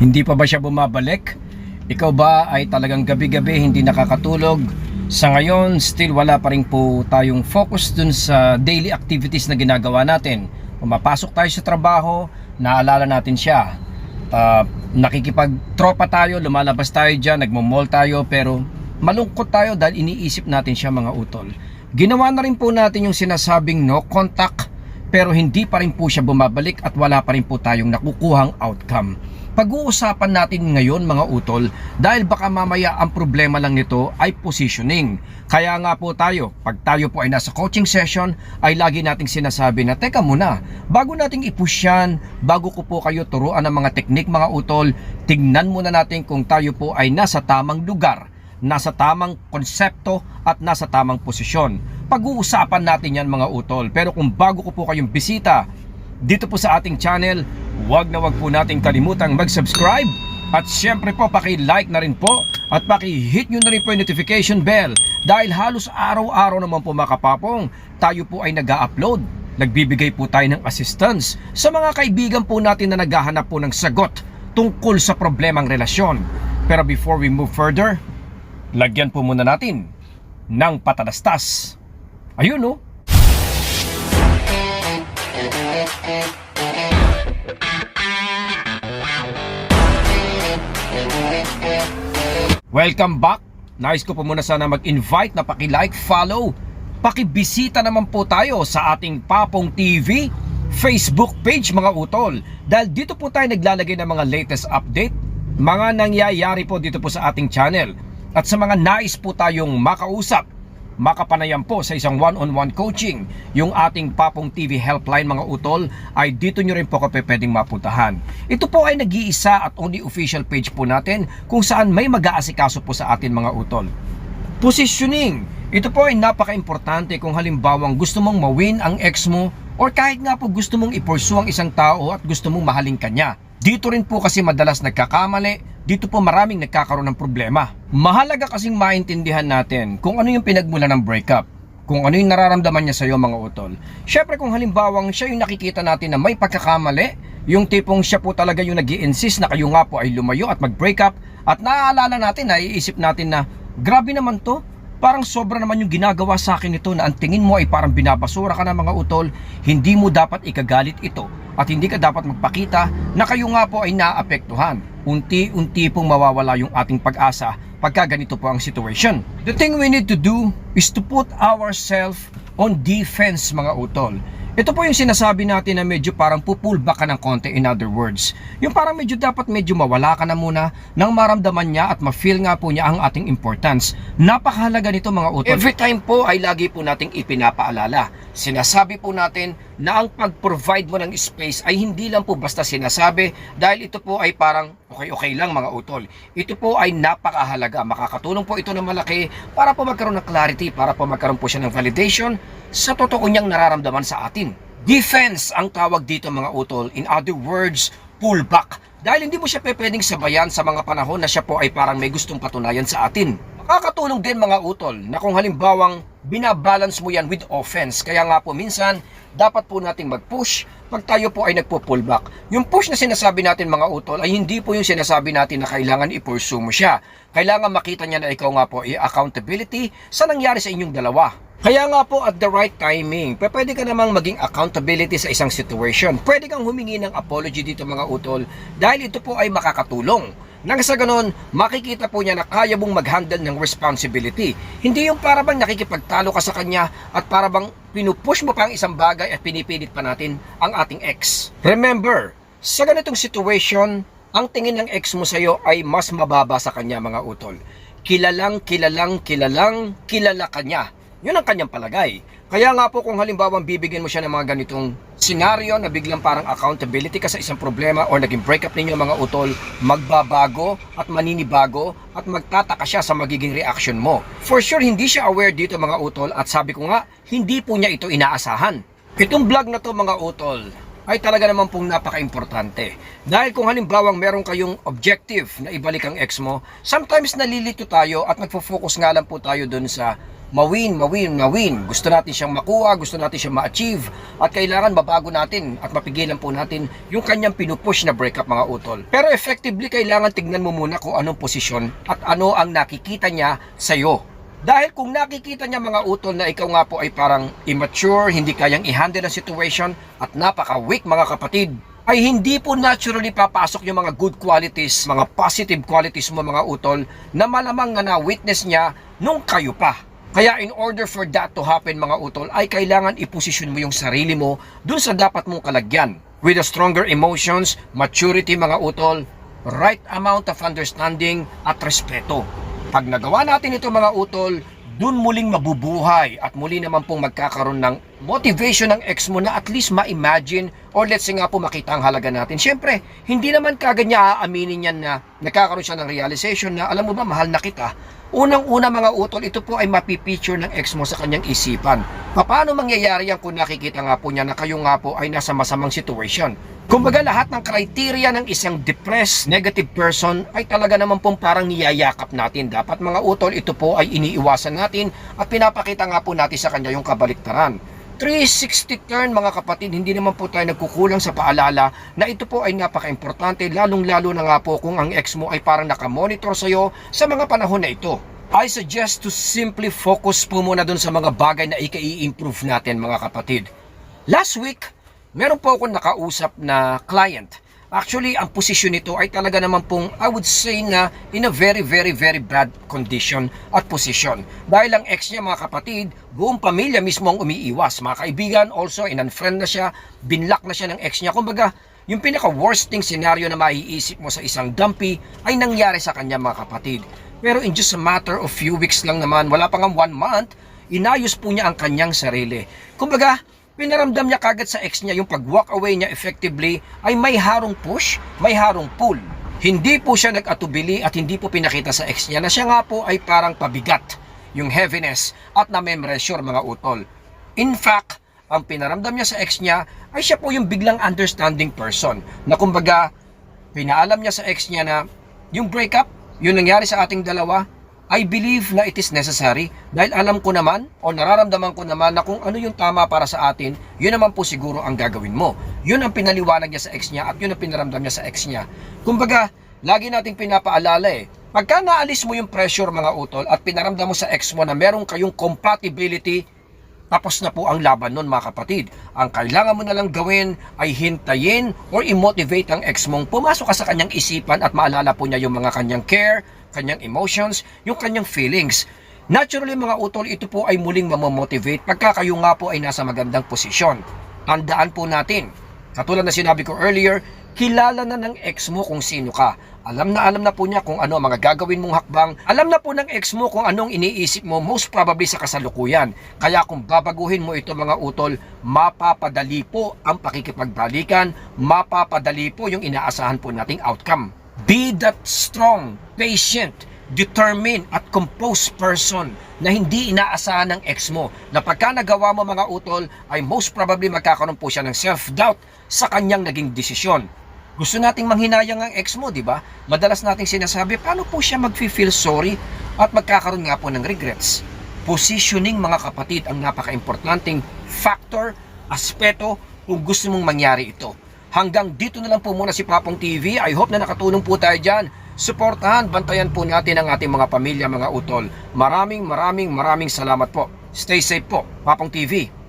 Hindi pa ba siya bumabalik? Ikaw ba ay talagang gabi-gabi hindi nakakatulog? Sa ngayon, still wala pa rin po tayong focus dun sa daily activities na ginagawa natin. Pumapasok tayo sa trabaho, naalala natin siya. Uh, nakikipagtropa tayo, lumalabas tayo dyan, nagmamall tayo, pero malungkot tayo dahil iniisip natin siya mga utol. Ginawa na rin po natin yung sinasabing no contact, pero hindi pa rin po siya bumabalik at wala pa rin po tayong nakukuhang outcome. Pag-uusapan natin ngayon mga utol dahil baka mamaya ang problema lang nito ay positioning. Kaya nga po tayo, pag tayo po ay nasa coaching session ay lagi nating sinasabi na teka muna, bago nating ipush yan, bago ko po kayo turuan ng mga teknik mga utol, tingnan muna natin kung tayo po ay nasa tamang lugar, nasa tamang konsepto at nasa tamang posisyon. Pag-uusapan natin yan mga utol. Pero kung bago ko po kayong bisita dito po sa ating channel, huwag na huwag po nating kalimutang mag-subscribe. At syempre po paki-like na rin po. At paki-hit nyo na rin po yung notification bell. Dahil halos araw-araw naman po mga kapapong tayo po ay nag upload Nagbibigay po tayo ng assistance sa mga kaibigan po natin na naghahanap po ng sagot tungkol sa problemang relasyon. Pero before we move further, lagyan po muna natin ng patalastas. Ayun no, Welcome back. Nais ko po muna sana mag-invite na paki-like, follow, paki-bisita naman po tayo sa ating Papong TV Facebook page mga utol. Dahil dito po tayo naglalagay ng mga latest update, mga nangyayari po dito po sa ating channel. At sa mga nais po tayong makausap, makapanayam po sa isang one-on-one coaching, yung ating Papong TV helpline mga utol, ay dito nyo rin po kape pwedeng mapuntahan. Ito po ay nag-iisa at only official page po natin kung saan may mag-aasikaso po sa atin mga utol. Positioning. Ito po ay napaka-importante kung halimbawang gusto mong mawin ang ex mo or kahit nga po gusto mong i-pursue ang isang tao at gusto mong mahalin kanya. Dito rin po kasi madalas nagkakamali, dito po maraming nagkakaroon ng problema. Mahalaga kasing maintindihan natin kung ano yung pinagmula ng breakup kung ano yung nararamdaman niya sa iyo mga utol. Syempre kung halimbawang siya yung nakikita natin na may pagkakamali, yung tipong siya po talaga yung nag insist na kayo nga po ay lumayo at mag-break up at naaalala natin, naiisip natin na grabe naman to, parang sobra naman yung ginagawa sa akin ito na ang tingin mo ay parang binabasura ka na mga utol, hindi mo dapat ikagalit ito at hindi ka dapat magpakita na kayo nga po ay naapektuhan. Unti-unti pong mawawala yung ating pag-asa pagka ganito po ang situation. The thing we need to do is to put ourselves on defense mga utol. Ito po yung sinasabi natin na medyo parang pupull back ka ng konti in other words. Yung parang medyo dapat medyo mawala ka na muna nang maramdaman niya at ma-feel nga po niya ang ating importance. Napakahalaga nito mga utol. Every time po ay lagi po nating ipinapaalala. Sinasabi po natin na ang pag-provide mo ng space ay hindi lang po basta sinasabi dahil ito po ay parang okay-okay lang mga utol. Ito po ay napakahalaga. Makakatulong po ito ng malaki para po magkaroon ng clarity, para po magkaroon po siya ng validation sa totoo niyang nararamdaman sa atin. Defense ang tawag dito mga utol. In other words, pull back. Dahil hindi mo siya pwedeng sabayan sa mga panahon na siya po ay parang may gustong patunayan sa atin. Makakatulong din mga utol na kung halimbawang binabalance mo yan with offense. Kaya nga po minsan, dapat po nating mag-push pag tayo po ay nagpo-pull back. Yung push na sinasabi natin mga utol ay hindi po yung sinasabi natin na kailangan i-pursue mo siya. Kailangan makita niya na ikaw nga po ay accountability sa nangyari sa inyong dalawa. Kaya nga po at the right timing, pwede ka namang maging accountability sa isang situation. Pwede kang humingi ng apology dito mga utol dahil ito po ay makakatulong. Nang sa ganon, makikita po niya na kaya mong mag-handle ng responsibility. Hindi yung para bang nakikipagtalo ka sa kanya at para bang pinupush mo pa ang isang bagay at pinipilit pa natin ang ating ex. Remember, sa ganitong situation, ang tingin ng ex mo sa'yo ay mas mababa sa kanya mga utol. Kilalang, kilalang, kilalang, kilala kanya. Yun ang kanyang palagay. Kaya nga po kung halimbawa bibigyan mo siya ng mga ganitong senaryo na biglang parang accountability ka sa isang problema or naging breakup ninyo mga utol, magbabago at maninibago at magtataka siya sa magiging reaction mo. For sure, hindi siya aware dito mga utol at sabi ko nga, hindi po niya ito inaasahan. Itong vlog na to mga utol, ay talaga naman pong napaka-importante. Dahil kung halimbawang meron kayong objective na ibalik ang ex mo, sometimes nalilito tayo at nagfo-focus nga lang po tayo dun sa mawin, mawin, mawin. Gusto natin siyang makuha, gusto natin siyang ma-achieve at kailangan mabago natin at mapigilan po natin yung kanyang pinupush na breakup mga utol. Pero effectively, kailangan tignan mo muna kung anong posisyon at ano ang nakikita niya sa'yo. Dahil kung nakikita niya mga utol na ikaw nga po ay parang immature, hindi kayang i-handle ang situation at napaka-weak mga kapatid, ay hindi po naturally papasok yung mga good qualities, mga positive qualities mo mga utol na malamang nga na-witness niya nung kayo pa. Kaya in order for that to happen mga utol ay kailangan iposisyon mo yung sarili mo dun sa dapat mong kalagyan. With a stronger emotions, maturity mga utol, right amount of understanding at respeto. Pag nagawa natin ito mga utol, dun muling mabubuhay at muli naman pong magkakaroon ng motivation ng ex mo na at least ma-imagine or let's say nga po makita ang halaga natin. Siyempre, hindi naman kagad niya aaminin yan na nagkakaroon siya ng realization na alam mo ba, mahal na kita. Unang-una mga utol, ito po ay mapipicture ng ex mo sa kanyang isipan. Paano mangyayari yan kung nakikita nga po niya na kayo nga po ay nasa masamang situation? Kumbaga lahat ng criteria ng isang depressed, negative person ay talaga naman pong parang niyayakap natin. Dapat mga utol, ito po ay iniiwasan natin at pinapakita nga po natin sa kanya yung kabaliktaran. 360 turn mga kapatid, hindi naman po tayo nagkukulang sa paalala na ito po ay napaka-importante lalong-lalo na nga po kung ang ex mo ay parang nakamonitor sa'yo sa mga panahon na ito. I suggest to simply focus po muna dun sa mga bagay na ikai-improve natin mga kapatid. Last week, meron po akong nakausap na client. Actually, ang posisyon nito ay talaga naman pong, I would say na in a very, very, very bad condition at position. Dahil ang ex niya mga kapatid, buong pamilya mismo ang umiiwas. Mga kaibigan, also, in-unfriend na siya, binlock na siya ng ex niya. Kumbaga, yung pinaka-worst thing scenario na maiisip mo sa isang dumpy ay nangyari sa kanya mga kapatid. Pero in just a matter of few weeks lang naman, wala pa nga one month, inayos po niya ang kanyang sarili. Kumbaga, pinaramdam niya kagad sa ex niya yung pag-walk away niya effectively ay may harong push, may harong pull. Hindi po siya nag-atubili at hindi po pinakita sa ex niya na siya nga po ay parang pabigat yung heaviness at na-memressure mga utol. In fact, ang pinaramdam niya sa ex niya ay siya po yung biglang understanding person na kumbaga pinaalam niya sa ex niya na yung breakup, yung nangyari sa ating dalawa, I believe na it is necessary dahil alam ko naman o nararamdaman ko naman na kung ano yung tama para sa atin, yun naman po siguro ang gagawin mo. Yun ang pinaliwanag niya sa ex niya at yun ang pinaramdam niya sa ex niya. Kumbaga, lagi nating pinapaalala eh, pagka naalis mo yung pressure mga utol at pinaramdam mo sa ex mo na meron kayong compatibility, tapos na po ang laban nun mga kapatid. Ang kailangan mo na lang gawin ay hintayin or i-motivate ang ex mong pumasok ka sa kanyang isipan at maalala po niya yung mga kanyang care, kanyang emotions, yung kanyang feelings. Naturally mga utol, ito po ay muling mamomotivate pagka kayo nga po ay nasa magandang posisyon. Tandaan po natin, katulad na sinabi ko earlier, kilala na ng ex mo kung sino ka. Alam na alam na po niya kung ano ang mga gagawin mong hakbang. Alam na po ng ex mo kung anong iniisip mo most probably sa kasalukuyan. Kaya kung babaguhin mo ito mga utol, mapapadali po ang pakikipagbalikan, mapapadali po yung inaasahan po nating outcome. Be that strong, patient, determined at composed person na hindi inaasahan ng ex mo na pagka nagawa mo mga utol ay most probably magkakaroon po siya ng self-doubt sa kanyang naging desisyon. Gusto nating manghinayang ang ex mo, di ba? Madalas nating sinasabi, paano po siya mag-feel sorry at magkakaroon nga po ng regrets? Positioning mga kapatid ang napaka-importanting factor, aspeto kung gusto mong mangyari ito. Hanggang dito na lang po muna si Papong TV. I hope na nakatulong po tayo dyan. Suportahan, bantayan po natin ang ating mga pamilya, mga utol. Maraming, maraming, maraming salamat po. Stay safe po, Papong TV.